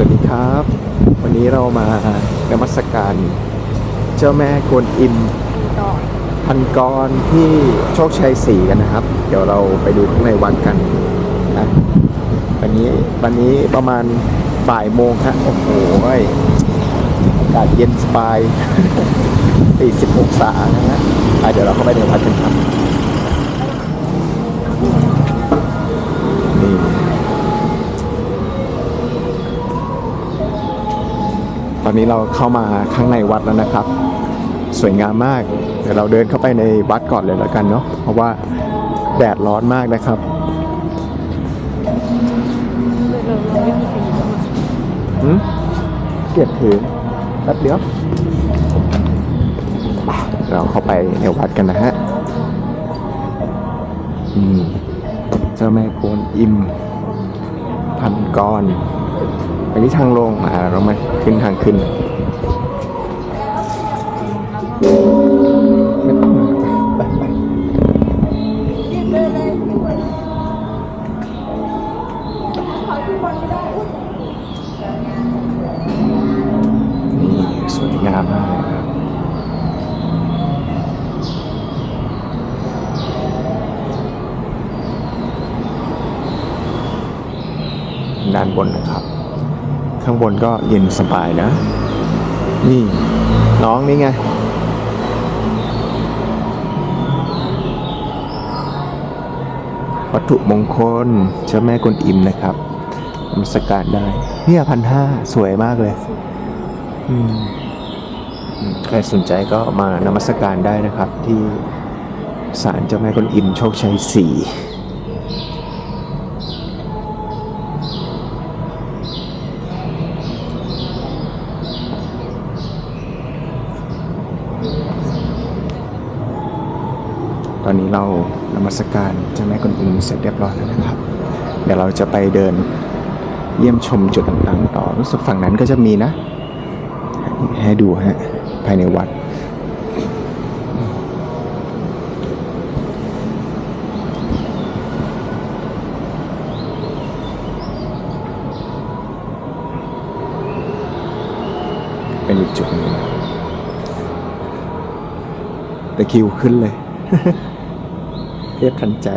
วัสดีครับ วันนี้เรามานมัสการ เจ้าแม่กวนอิมพันกรที่โชคชัยสีกันนะครับ เดี๋ยวเราไปดูข้างในวัดกันนะวันนี้วันนี้ประมาณบ่ายโมงฮะโอ้โหอากาศเย็นสบาย 40 องศานะฮะอะเดี๋ยวเราเข้าไปในวัดกันครับนี่ อนนี้เราเข้ามาข้างในวัดแล้วนะครับ สวยงามมาก เดี๋ยวเราเดินเข้าไปในวัดก่อนเลยแล้วกันเนาะเพราะว่าแดดร้อนมากนะครับเราเราไม่มีใครอยู่มาหืมเก็บถือแป๊บเดียวเราเข้าไปในวัดกันนะฮะนี่เจ้าแม่โกนอิม พันกร อันนี้ทางลงอ่าเรามาขึ้นทางขึ้น ไม่ต้องไปไปนี่สวยงามมากเลยครับ ด้านบนนะครับ ข้างบนก็เย็นสบายนะ นี่ น้องนี่ไง วัตถุมงคลเจ้าแม่กวนอิมนะครับนมัสการได้ เนี่ยพันห้าสวยมากเลย อืมใครสนใจก็มานมัสการได้นะครับ ที่ศาลเจ้าแม่กวนอิมโชคชัยสี่ อนนี้เรานมัสการเจ้าแม่กวนอิมเสร็จเรียบร้อยแล้วนะครับ เดี๋ยวเราจะไปเดินเยี่ยมชมจุดต่างๆ ต่อรู้สึกฝั่งนั้นก็จะมีนะ ให้ดูฮะภายในวัด เป็นอีกจุดหนึงแต่คิวขึ้นเลย เทียบทันใจ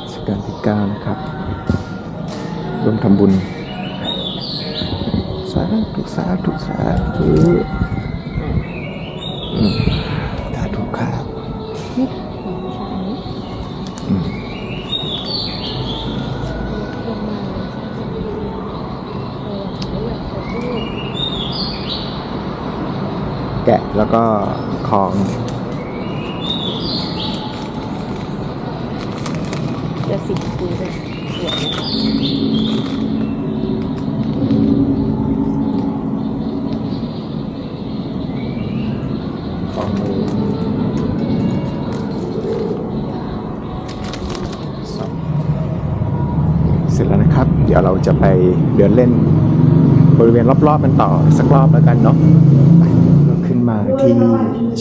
รัชกาลที่เก้านะครับร่วมทำบุญ สาธุ สาธุ สาธุ แกะแล้วก็ของจะสิบปีเลยสวยนะคะของมือสองเสร็จแล้วนะครับ เดี๋ยวเราจะไปเดินเล่นบริเวณรอบๆกันต่อสักรอบแล้วกันเนาะไปเราขึ้น มาที่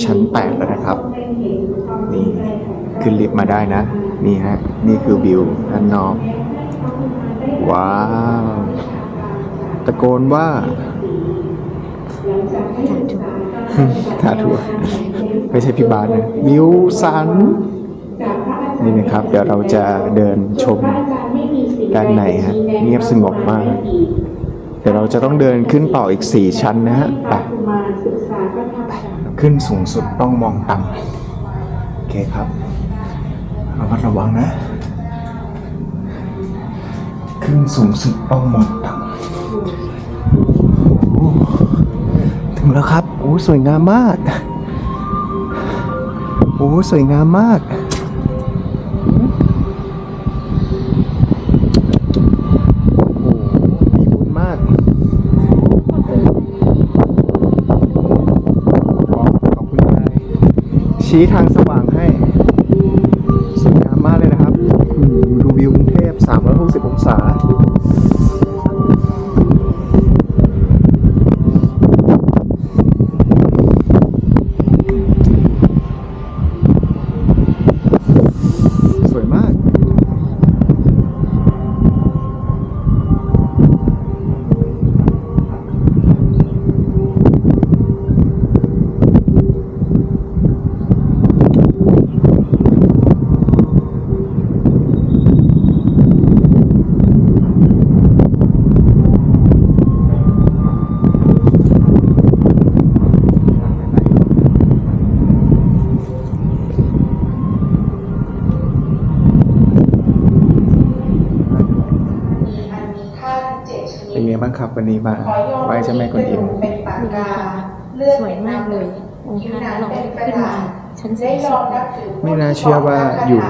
ชั้นแปดแล้วนะครับ นี่ขึ้นลิฟต์มาได้นะ นี่ฮะ นี่คือวิวด้านนอก ว้าว ตะโกนว่าสาธุสาธุไม่ใช่พี่บาสนะวิวสัน นี่นะครับ เดี๋ยวเราจะเดินชมด้านในฮะ เงียบสงบมาก ดี๋ยวเราจะต้องเดินขึ้นต่ออีกสี่ชั้นนะฮะไปขึ้นสูงสุดต้องมองต่ำโอเคครับระมัดระวังนะ ขึ้นสูงสุดต้องมองต่ำถึงแล้วครับโอ้สวยงามมากโอ้สวยงามมาก โอ้โหมีบุญมากขอบขอบคุณนายชี้ทางสว่างให้ สวยงามมากเลยนะครับอืมดูวิวกรุงเทพ 360 องศา ครับวันนี้มาไหว้เจ้าแม่กวนอิมนี่ค่ะสวยมากเลยองค์ท่านแล้วเราก็ขึ้นมาชั้นสี่สิบไม่น่าเชื่อว่าอยู่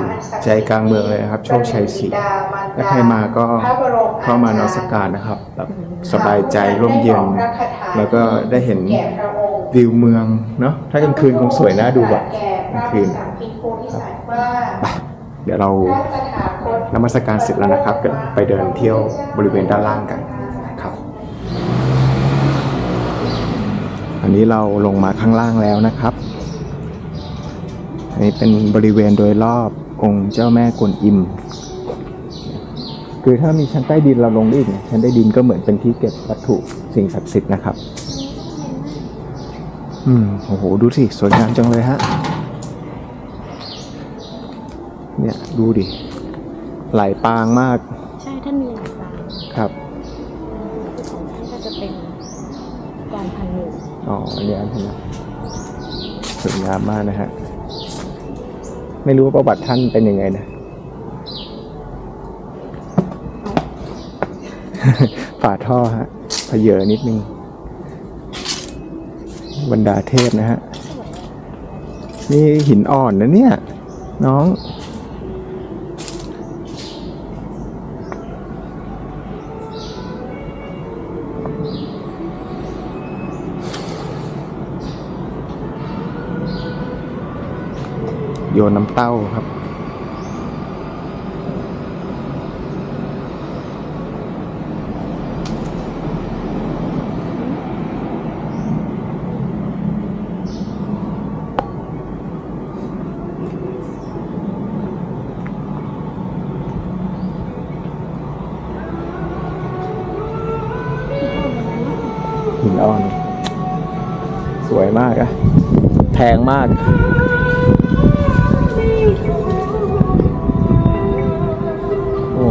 ใจกลางเมืองเลยนะครับ โชคชัยศรีถ้าใครมาก็เข้ามานมัสการนะครับแบบสบายใจร่มเย็นแล้วก็ได้เห็นวิวเมืองเนาะถ้ากลางคืนคงสวยน่าดูแบบกลางคืนไปเดี๋ยวเรานมัสการเสร็จแล้วนะครับเดี๋ยวไปเดินเที่ยวบริเวณด้านล่างกัน อันนี้เราลงมาข้างล่างแล้วนะครับ อันนี้เป็นบริเวณโดยรอบองค์เจ้าแม่กวนอิม คือถ้ามีชั้นใต้ดินเราลงได้อีกชั้นใต้ดินก็เหมือนเป็นที่เก็บวัตถุสิ่งศักดิ์สิทธิ์นะครับ อืมโอ้โห ดูสิ สวยงามจังเลยฮะ เนี่ย ดูดิ ไหลปางมาก ใช่ท่านมีหลายปาง ครับ ของท่านก็จะเป็นกรพันหนึ่ง อ๋ออันนี้อันนี้สวยงามมากนะฮะ ไม่รู้ว่าประวัติท่านเป็นยังไงนะ ฝาท่อฮะเพเยอนิดนึง บรรดาเทพนะฮะ นี่หินอ่อนนะเนี่ย น้อง โยนน้ำเต้าครับ หินอ่อน สวยมากอะแพงมาก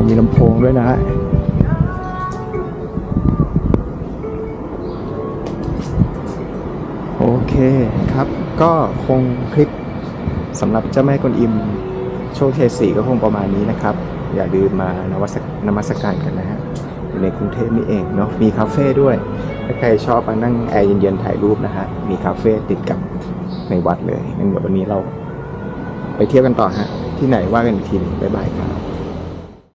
มีลำโพงด้วยนะฮะโอเคครับ ก็คงคลิปสำหรับเจ้าแม่กวนอิม โชคชัยสี่ก็คงประมาณนี้นะครับ อย่าลืมมานวัสนมัสการกันนะฮะอยู่ในกรุงเทพนี่เองเนาะมีคาเฟ่ด้วย ถ้าใครชอบมานั่งแอร์เย็นๆถ่ายรูปนะฮะ มีคาเฟ่ติดกับในวัดเลยงั้นเดี๋ยววันนี้เราไปเที่ยวกันต่อฮะ ที่ไหนว่ากันอีกทีนึงบ๊ายบายครับ